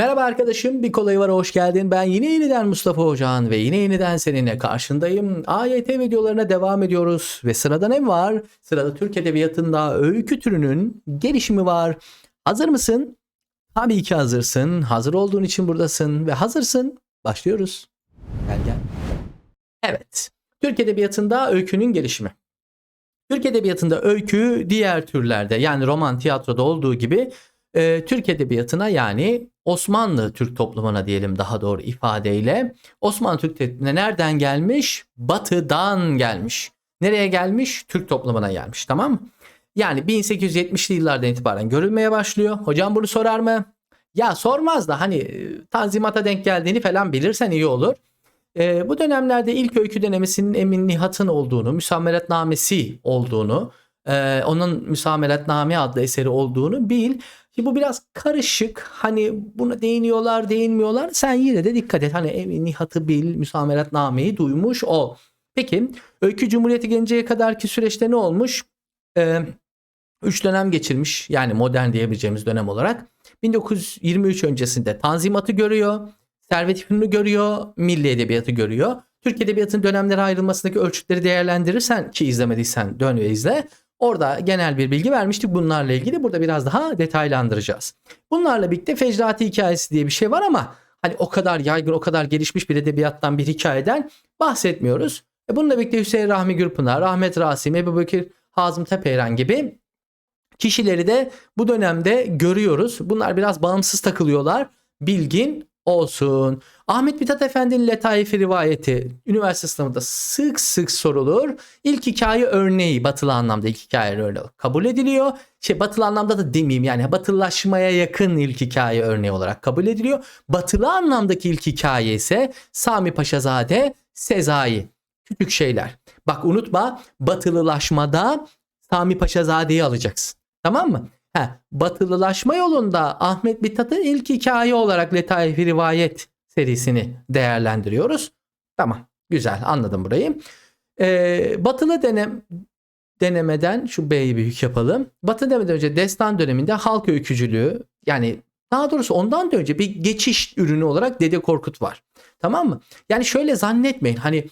Merhaba arkadaşım, bir kolayı var hoş geldin. Ben yine yeniden Mustafa Hocan ve yine yeniden seninle karşındayım. AYT videolarına devam ediyoruz ve sırada ne var? Sırada Türk Edebiyatı'nda öykü türünün gelişimi var. Hazır mısın? Tabii ki hazırsın. Hazır olduğun için buradasın ve hazırsın. Başlıyoruz. Gel gel. Evet. Türk Edebiyatı'nda öykünün gelişimi. Türk Edebiyatı'nda öykü diğer türlerde yani roman, tiyatroda olduğu gibi e, Türk Edebiyatı'na yani Osmanlı Türk toplumuna diyelim daha doğru ifadeyle Osmanlı Türk toplumuna nereden gelmiş? Batı'dan gelmiş. Nereye gelmiş? Türk toplumuna gelmiş tamam mı? Yani 1870'li yıllardan itibaren görülmeye başlıyor. Hocam bunu sorar mı? Ya sormaz da hani e, tanzimata denk geldiğini falan bilirsen iyi olur. E, bu dönemlerde ilk öykü denemesinin Emin Nihat'ın olduğunu, Müsameretnamesi olduğunu, e, onun Müsameretname adlı eseri olduğunu bil. Ki bu biraz karışık. Hani buna değiniyorlar, değinmiyorlar. Sen yine de dikkat et. Hani Emin Nihat'ı bil, Müsameretnameyi duymuş ol. Peki öykü Cumhuriyeti gelinceye kadarki süreçte ne olmuş? Ee, üç dönem geçirmiş. Yani modern diyebileceğimiz dönem olarak. 1923 öncesinde Tanzimat'ı görüyor. Servet İfnun'u görüyor. Milli Edebiyatı görüyor. Türk Edebiyatı'nın dönemlere ayrılmasındaki ölçütleri değerlendirirsen ki izlemediysen dön ve izle. Orada genel bir bilgi vermiştik bunlarla ilgili. Burada biraz daha detaylandıracağız. Bunlarla birlikte Fecrati hikayesi diye bir şey var ama hani o kadar yaygın, o kadar gelişmiş bir edebiyattan bir hikayeden bahsetmiyoruz. E bununla birlikte Hüseyin Rahmi Gürpınar, Ahmet Rasim, Ebu Bekir Hazım Tepeyren gibi kişileri de bu dönemde görüyoruz. Bunlar biraz bağımsız takılıyorlar. Bilgin olsun. Ahmet Mithat Efendi'nin Letaif-i Rivayeti üniversite sınavında sık sık sorulur. İlk hikaye örneği batılı anlamda ilk hikaye örneği kabul ediliyor. Şey batılı anlamda da demeyeyim yani batılılaşmaya yakın ilk hikaye örneği olarak kabul ediliyor. Batılı anlamdaki ilk hikaye ise Sami Paşazade, Sezai. Küçük şeyler. Bak unutma batılılaşmada Sami Paşazade'yi alacaksın. Tamam mı? He, batılılaşma yolunda Ahmet Mithat'ın ilk hikaye olarak Letaif-i Rivayet serisini değerlendiriyoruz. Tamam güzel anladım burayı. Ee, batılı denem denemeden şu B'yi büyük yapalım. Batı demeden önce destan döneminde halk öykücülüğü yani daha doğrusu ondan da önce bir geçiş ürünü olarak Dede Korkut var. Tamam mı? Yani şöyle zannetmeyin hani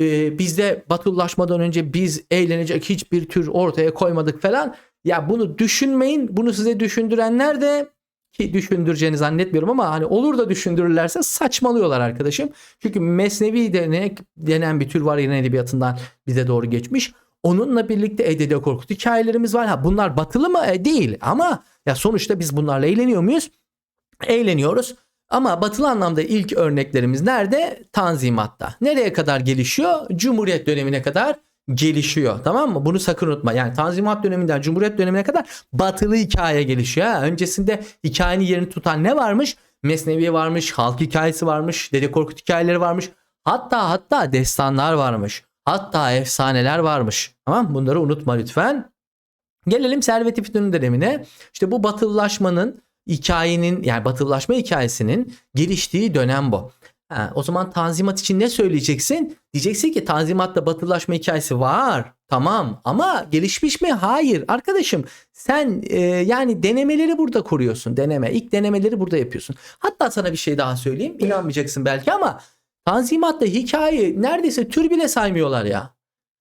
e, bizde batılılaşmadan önce biz eğlenecek hiçbir tür ortaya koymadık falan. Ya bunu düşünmeyin. Bunu size düşündürenler de ki düşündüreceğini zannetmiyorum ama hani olur da düşündürürlerse saçmalıyorlar arkadaşım. Çünkü mesnevi denek denen bir tür var yine edebiyatından bize doğru geçmiş. Onunla birlikte Edede Korkut hikayelerimiz var. Ha bunlar batılı mı? E, değil ama ya sonuçta biz bunlarla eğleniyor muyuz? Eğleniyoruz. Ama batılı anlamda ilk örneklerimiz nerede? Tanzimat'ta. Nereye kadar gelişiyor? Cumhuriyet dönemine kadar gelişiyor. Tamam mı? Bunu sakın unutma. Yani Tanzimat döneminden Cumhuriyet dönemine kadar batılı hikaye gelişiyor. Öncesinde hikayenin yerini tutan ne varmış? Mesnevi varmış, halk hikayesi varmış, Dede Korkut hikayeleri varmış. Hatta hatta destanlar varmış. Hatta efsaneler varmış. Tamam Bunları unutma lütfen. Gelelim Servet İftin'in dönemine. İşte bu batılılaşmanın hikayenin yani batılılaşma hikayesinin geliştiği dönem bu. Ha, o zaman Tanzimat için ne söyleyeceksin? Diyeceksin ki Tanzimat'ta batılaşma hikayesi var. Tamam ama gelişmiş mi? Hayır. Arkadaşım sen e, yani denemeleri burada kuruyorsun. Deneme. İlk denemeleri burada yapıyorsun. Hatta sana bir şey daha söyleyeyim. İnanmayacaksın belki ama Tanzimat'ta hikaye neredeyse tür bile saymıyorlar ya.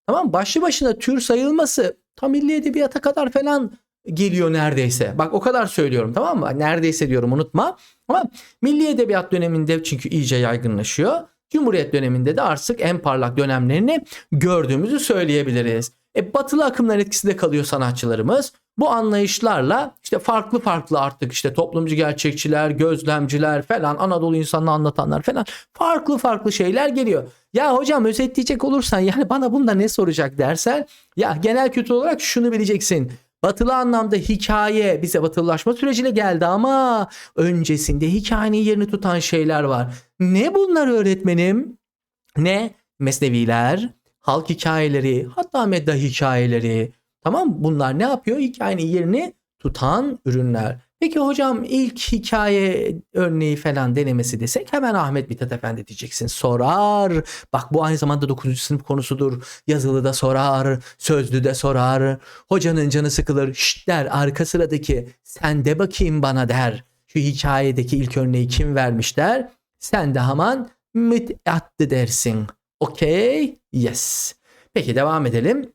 Tamam başlı başına tür sayılması tam milli edebiyata kadar falan geliyor neredeyse. Bak o kadar söylüyorum tamam mı? Neredeyse diyorum unutma. Ama Milli Edebiyat döneminde çünkü iyice yaygınlaşıyor. Cumhuriyet döneminde de artık en parlak dönemlerini gördüğümüzü söyleyebiliriz. E, batılı akımların etkisinde kalıyor sanatçılarımız. Bu anlayışlarla işte farklı farklı artık işte toplumcu gerçekçiler, gözlemciler falan, Anadolu insanını anlatanlar falan farklı farklı şeyler geliyor. Ya hocam özetleyecek olursan yani bana bunda ne soracak dersen ya genel kültür olarak şunu bileceksin. Batılı anlamda hikaye bize batılılaşma süreciyle geldi ama öncesinde hikayenin yerini tutan şeyler var. Ne bunlar öğretmenim? Ne? Mesneviler, halk hikayeleri, hatta medda hikayeleri. Tamam bunlar ne yapıyor? Hikayenin yerini tutan ürünler. Peki hocam ilk hikaye örneği falan denemesi desek hemen Ahmet Mithat Efendi diyeceksin. Sorar. Bak bu aynı zamanda 9. sınıf konusudur. Yazılı da sorar. Sözlü de sorar. Hocanın canı sıkılır. Şşt der arka sıradaki sen de bakayım bana der. şu hikayedeki ilk örneği kim vermişler? Sen de hemen müteattı dersin. Okey? Yes. Peki devam edelim.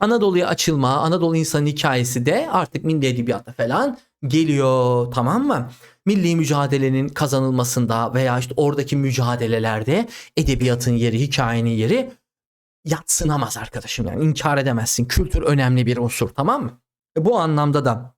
Anadolu'ya açılma, Anadolu insanın hikayesi de artık milli edebiyata falan geliyor tamam mı? Milli mücadelenin kazanılmasında veya işte oradaki mücadelelerde edebiyatın yeri, hikayenin yeri yatsınamaz arkadaşım yani inkar edemezsin. Kültür önemli bir unsur tamam mı? E bu anlamda da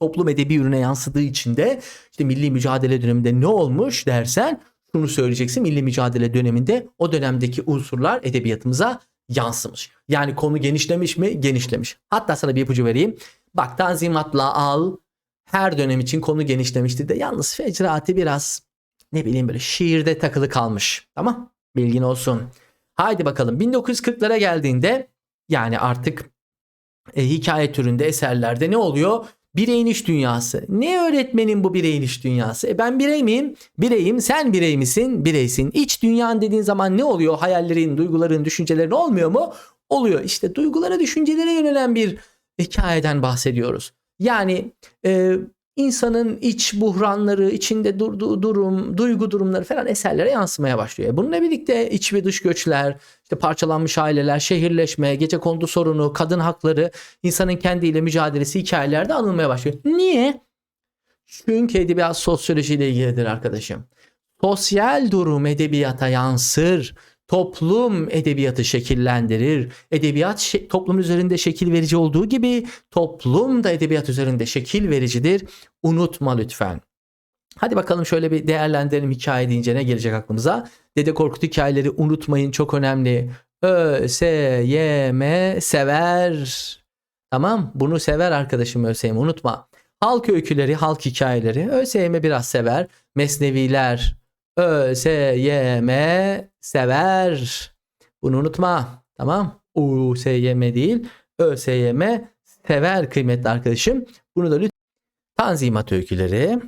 toplum edebi ürüne yansıdığı için de işte milli mücadele döneminde ne olmuş dersen şunu söyleyeceksin. Milli mücadele döneminde o dönemdeki unsurlar edebiyatımıza yansımış. Yani konu genişlemiş mi? Genişlemiş. Hatta sana bir ipucu vereyim. Bak Tanzimat'la al her dönem için konu genişlemişti de yalnız Fecrati biraz ne bileyim böyle şiirde takılı kalmış. Tamam? Bilgin olsun. Haydi bakalım 1940'lara geldiğinde yani artık e, hikaye türünde eserlerde ne oluyor? Bireyin iş dünyası. Ne öğretmenin bu bireyin iş dünyası? E ben birey miyim? Bireyim. Sen birey misin? Bireysin. İç dünyan dediğin zaman ne oluyor? Hayallerin, duyguların, düşüncelerin olmuyor mu? Oluyor. İşte duygulara, düşüncelere yönelen bir hikayeden bahsediyoruz. Yani e, insanın iç buhranları, içinde durduğu durum, duygu durumları falan eserlere yansımaya başlıyor. Bununla birlikte iç ve dış göçler, işte parçalanmış aileler, şehirleşme, gece kondu sorunu, kadın hakları, insanın kendiyle mücadelesi hikayelerde anılmaya başlıyor. Niye? Çünkü edebiyat sosyolojiyle ilgilidir arkadaşım. Sosyal durum edebiyata yansır. Toplum edebiyatı şekillendirir. Edebiyat toplum üzerinde şekil verici olduğu gibi toplum da edebiyat üzerinde şekil vericidir. Unutma lütfen. Hadi bakalım şöyle bir değerlendirelim hikaye deyince ne gelecek aklımıza? Dede Korkut hikayeleri unutmayın çok önemli. Ö, S, Y, M sever. Tamam bunu sever arkadaşım ÖSYM unutma. Halk öyküleri, halk hikayeleri ÖSYM biraz sever. Mesneviler ÖSYM sever. Bunu unutma. Tamam. USYM değil. ÖSYM sever kıymetli arkadaşım. Bunu da lütfen Tanzimat öyküleri.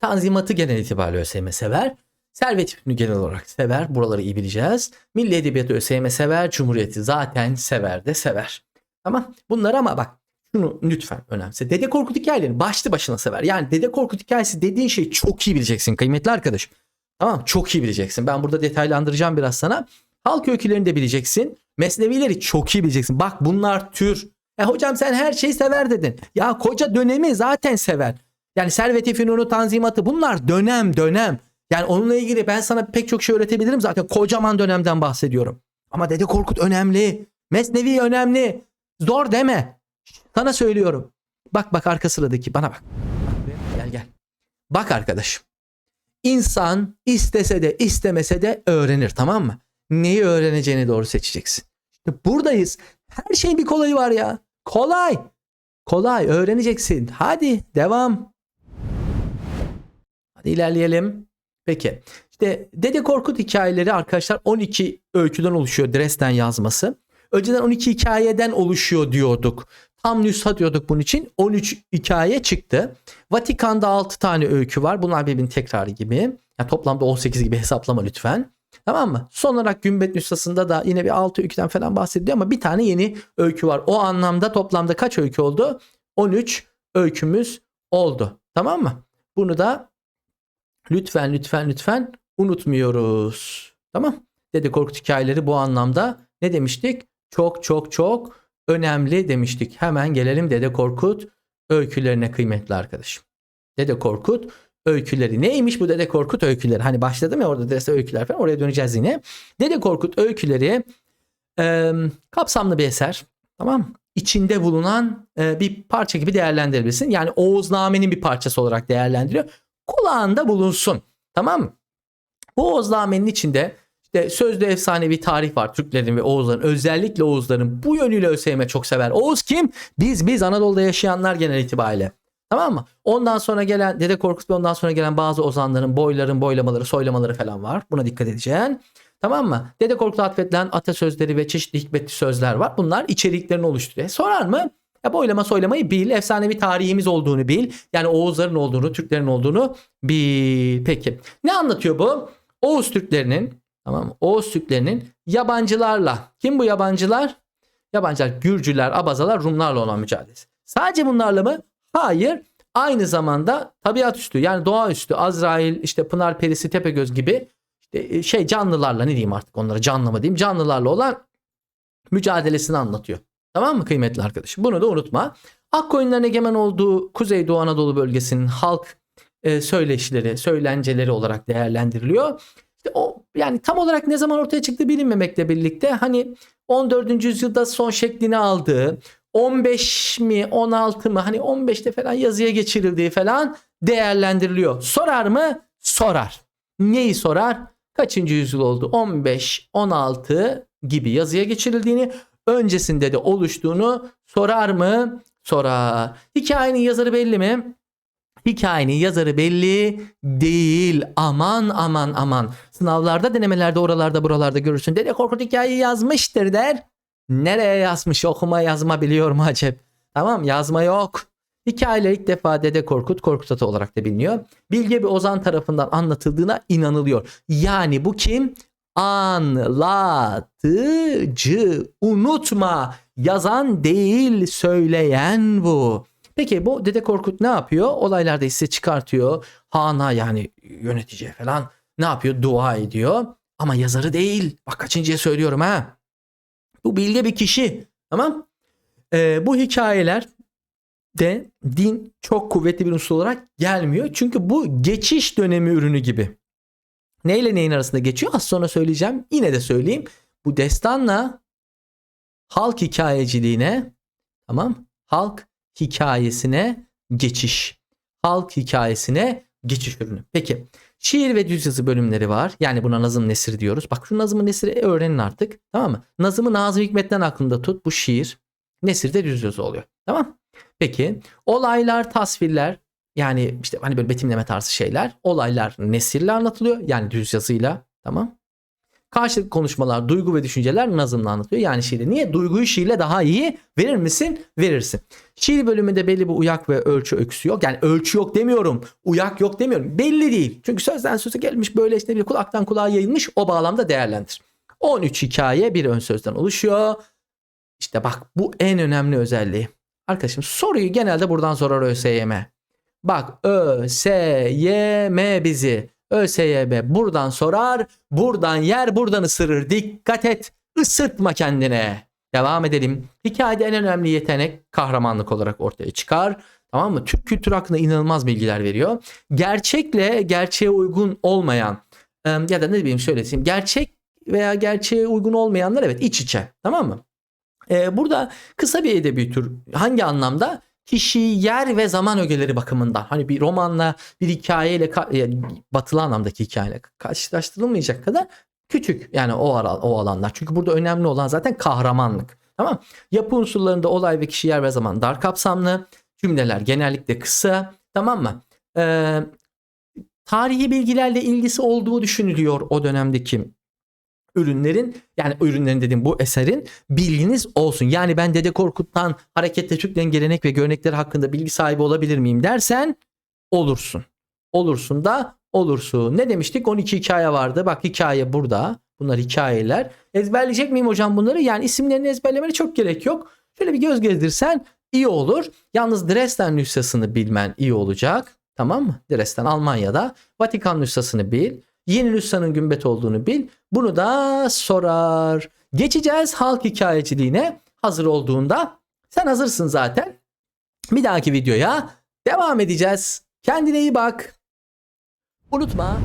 Tanzimatı genel itibariyle ÖSYM sever. Servet İpni genel olarak sever. Buraları iyi bileceğiz. Milli Edebiyatı ÖSYM sever. Cumhuriyeti zaten sever de sever. Tamam. Bunlar ama bak şunu lütfen önemse. Dede Korkut hikayelerini başlı başına sever. Yani Dede Korkut hikayesi dediğin şeyi çok iyi bileceksin kıymetli arkadaşım. Tamam çok iyi bileceksin. Ben burada detaylandıracağım biraz sana. Halk öykülerini de bileceksin. Mesnevileri çok iyi bileceksin. Bak bunlar tür. E hocam sen her şeyi sever dedin. Ya koca dönemi zaten sever. Yani Servet-i Fünun'u, Tanzimat'ı bunlar dönem dönem. Yani onunla ilgili ben sana pek çok şey öğretebilirim zaten. Kocaman dönemden bahsediyorum. Ama Dede Korkut önemli. Mesnevi önemli. Zor deme. Sana söylüyorum. Bak bak arka sıradaki bana bak. Gel gel. Bak arkadaşım. İnsan istese de istemese de öğrenir tamam mı? Neyi öğreneceğini doğru seçeceksin. İşte buradayız. Her şeyin bir kolayı var ya. Kolay. Kolay öğreneceksin. Hadi devam. Hadi ilerleyelim. Peki. İşte Dede Korkut hikayeleri arkadaşlar 12 öyküden oluşuyor Dresden yazması. Önceden 12 hikayeden oluşuyor diyorduk. Tam nüsha diyorduk bunun için. 13 hikaye çıktı. Vatikan'da 6 tane öykü var. Bunlar birbirinin tekrarı gibi. Yani toplamda 18 gibi hesaplama lütfen. Tamam mı? Son olarak Gümbet nüshasında da yine bir 6 öyküden falan bahsediliyor ama bir tane yeni öykü var. O anlamda toplamda kaç öykü oldu? 13 öykümüz oldu. Tamam mı? Bunu da lütfen lütfen lütfen unutmuyoruz. Tamam. Dede Korkut hikayeleri bu anlamda ne demiştik? Çok çok çok önemli demiştik. Hemen gelelim Dede Korkut öykülerine kıymetli arkadaşım. Dede Korkut öyküleri neymiş bu Dede Korkut öyküleri? Hani başladım ya orada derste öyküler falan oraya döneceğiz yine. Dede Korkut öyküleri e, kapsamlı bir eser. Tamam? İçinde bulunan e, bir parça gibi değerlendirebilirsin. Yani Oğuzname'nin bir parçası olarak değerlendiriyor. Kulağında bulunsun. Tamam mı? Bu Oğuzname'nin içinde işte sözde efsanevi tarih var Türklerin ve Oğuzların. Özellikle Oğuzların bu yönüyle ÖSYM çok sever. Oğuz kim? Biz biz Anadolu'da yaşayanlar genel itibariyle. Tamam mı? Ondan sonra gelen Dede Korkut ve ondan sonra gelen bazı ozanların boyların boylamaları, soylamaları falan var. Buna dikkat edeceksin. Tamam mı? Dede Korkut'a atfedilen atasözleri ve çeşitli hikmetli sözler var. Bunlar içeriklerini oluşturuyor. Sorar mı? Ya boylama soylamayı bil. Efsanevi tarihimiz olduğunu bil. Yani Oğuzların olduğunu, Türklerin olduğunu bil. Peki. Ne anlatıyor bu? Oğuz Türklerinin tamam? Oğuz Türklerinin yabancılarla. Kim bu yabancılar? Yabancılar Gürcüler, Abazalar, Rumlarla olan mücadelesi. Sadece bunlarla mı? Hayır. Aynı zamanda tabiat üstü yani doğaüstü Azrail işte Pınar Perisi Tepegöz gibi işte şey canlılarla ne diyeyim artık onlara canlı mı diyeyim canlılarla olan mücadelesini anlatıyor. Tamam mı kıymetli arkadaşım? Bunu da unutma. Akkoyunların egemen olduğu Kuzeydoğu Anadolu bölgesinin halk e, söyleşileri, söylenceleri olarak değerlendiriliyor. İşte o yani tam olarak ne zaman ortaya çıktı bilinmemekle birlikte hani 14. yüzyılda son şeklini aldığı 15 mi 16 mı hani 15'te falan yazıya geçirildiği falan değerlendiriliyor. Sorar mı? Sorar. Neyi sorar? Kaçıncı yüzyıl oldu? 15, 16 gibi yazıya geçirildiğini, öncesinde de oluştuğunu sorar mı? Sorar. Hikayenin yazarı belli mi? Hikayenin yazarı belli değil. Aman aman aman. Sınavlarda, denemelerde, oralarda, buralarda görürsün. Dede Korkut hikayeyi yazmıştır der. Nereye yazmış? Okuma yazma biliyor mu acep? Tamam yazma yok. Hikayeler ilk defa Dede Korkut, Korkut Ata olarak da biliniyor. Bilge bir Ozan tarafından anlatıldığına inanılıyor. Yani bu kim? Anlatıcı. Unutma. Yazan değil söyleyen bu. Peki bu Dede Korkut ne yapıyor? Olaylarda hisse çıkartıyor. Hana yani yöneticiye falan ne yapıyor? Dua ediyor. Ama yazarı değil. Bak kaçıncıya söylüyorum ha. Bu bilge bir kişi. Tamam. Ee, bu hikayeler de din çok kuvvetli bir unsur olarak gelmiyor. Çünkü bu geçiş dönemi ürünü gibi. Neyle neyin arasında geçiyor? Az sonra söyleyeceğim. Yine de söyleyeyim. Bu destanla halk hikayeciliğine tamam halk hikayesine geçiş. Halk hikayesine geçiş ürünü. Peki şiir ve düz yazı bölümleri var. Yani buna nazım nesir diyoruz. Bak şu nazımı nesiri öğrenin artık. Tamam mı? Nazımı Nazım Hikmet'ten aklında tut. Bu şiir. Nesir de düz yazı oluyor. Tamam. Peki olaylar, tasvirler yani işte hani böyle betimleme tarzı şeyler. Olaylar nesirle anlatılıyor. Yani düz yazıyla. Tamam. Karşılıklı konuşmalar, duygu ve düşünceler nazımla anlatıyor. Yani şiirde. Niye? Duyguyu şiirle daha iyi verir misin? Verirsin. Şiir bölümünde belli bir uyak ve ölçü öyküsü yok. Yani ölçü yok demiyorum. Uyak yok demiyorum. Belli değil. Çünkü sözden söze gelmiş böyle işte bir kulaktan kulağa yayılmış. O bağlamda değerlendir. 13 hikaye bir ön sözden oluşuyor. İşte bak bu en önemli özelliği. Arkadaşım soruyu genelde buradan sorar ÖSYM. Bak ÖSYM bizi. ÖSYM buradan sorar, buradan yer, buradan ısırır. Dikkat et, ısırtma kendine. Devam edelim. Hikayede en önemli yetenek kahramanlık olarak ortaya çıkar. Tamam mı? Türk kültürü hakkında inanılmaz bilgiler veriyor. Gerçekle gerçeğe uygun olmayan ya da ne bileyim söyleseyim gerçek veya gerçeğe uygun olmayanlar evet iç içe. Tamam mı? Ee, burada kısa bir edebi tür. Hangi anlamda? Kişi, yer ve zaman ögeleri bakımından. Hani bir romanla, bir hikayeyle, yani batılı anlamdaki hikayeyle karşılaştırılmayacak kadar küçük yani o, ara, o alanlar. Çünkü burada önemli olan zaten kahramanlık. Tamam Yapı unsurlarında olay ve kişi, yer ve zaman dar kapsamlı. Cümleler genellikle kısa. Tamam mı? Ee, tarihi bilgilerle ilgisi olduğu düşünülüyor o dönemdeki ürünlerin yani ürünlerin dediğim bu eserin bilginiz olsun. Yani ben Dede Korkut'tan hareketle Türklerin gelenek ve görenekleri hakkında bilgi sahibi olabilir miyim dersen olursun. Olursun da olursun. Ne demiştik? 12 hikaye vardı. Bak hikaye burada. Bunlar hikayeler. Ezberleyecek miyim hocam bunları? Yani isimlerini ezberlemene çok gerek yok. Şöyle bir göz gezdirsen iyi olur. Yalnız Dresden nüshasını bilmen iyi olacak. Tamam mı? Dresden Almanya'da. Vatikan nüshasını bil. Yeni nüshanın gümbet olduğunu bil. Bunu da sorar. Geçeceğiz halk hikayeciliğine hazır olduğunda. Sen hazırsın zaten. Bir dahaki videoya devam edeceğiz. Kendine iyi bak. Unutma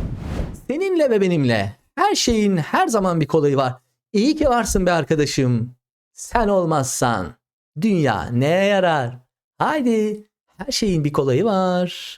seninle ve benimle her şeyin her zaman bir kolayı var. İyi ki varsın be arkadaşım. Sen olmazsan dünya neye yarar? Haydi her şeyin bir kolayı var.